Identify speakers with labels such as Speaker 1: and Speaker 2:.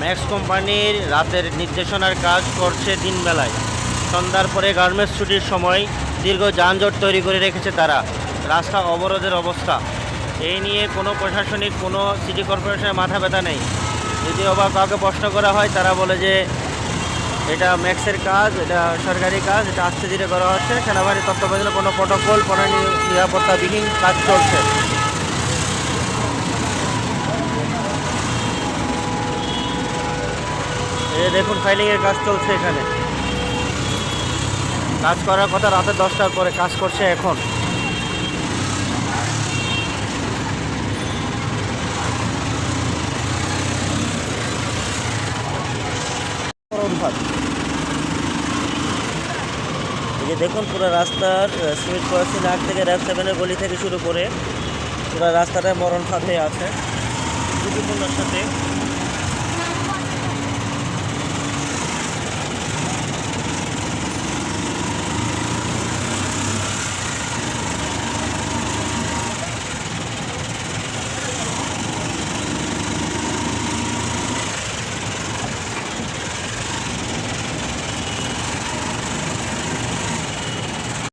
Speaker 1: Max কোম্পানির রাতের নির্দেশনার কাজ করছে দিনবেলায়। সন্ধ্যার পরে গার্মেন্টস ছুটির সময় দীর্ঘ যানজট তৈরি করে রেখেছে তারা। রাস্তা অবরোধের অবস্থা। এই নিয়ে কোনো প্রশাসনিক, কোনো সিটি কর্পোরেশনের মাথা ব্যথা নেই। যদি আবার কাউকে প্রশ্ন করা হয়, তারা বলে যে এটা ম্যাক্সের কাজ, এটা সরকারি কাজ, এটা আস্তে ধীরে করা হচ্ছে। সেনাবাহিনীর তত্ত্বাবধানে কোনো প্রোটোকল, কোনো নিরাপত্তাবিহীন কাজ চলছে এই যে দেখুন ফাইলিংয়ের কাজ চলছে এখানে। কাজ করার কথা রাতে দশটার পরে, কাজ করছে এখন। এই যে দেখুন, পুরো রাস্তার সিমেন্ট ক্রসিং আগ থেকে র্যাপ সেভেনের গলি থেকে শুরু করে, পুরো রাস্তাটা মরণ ফাঁদে আছে। সাথে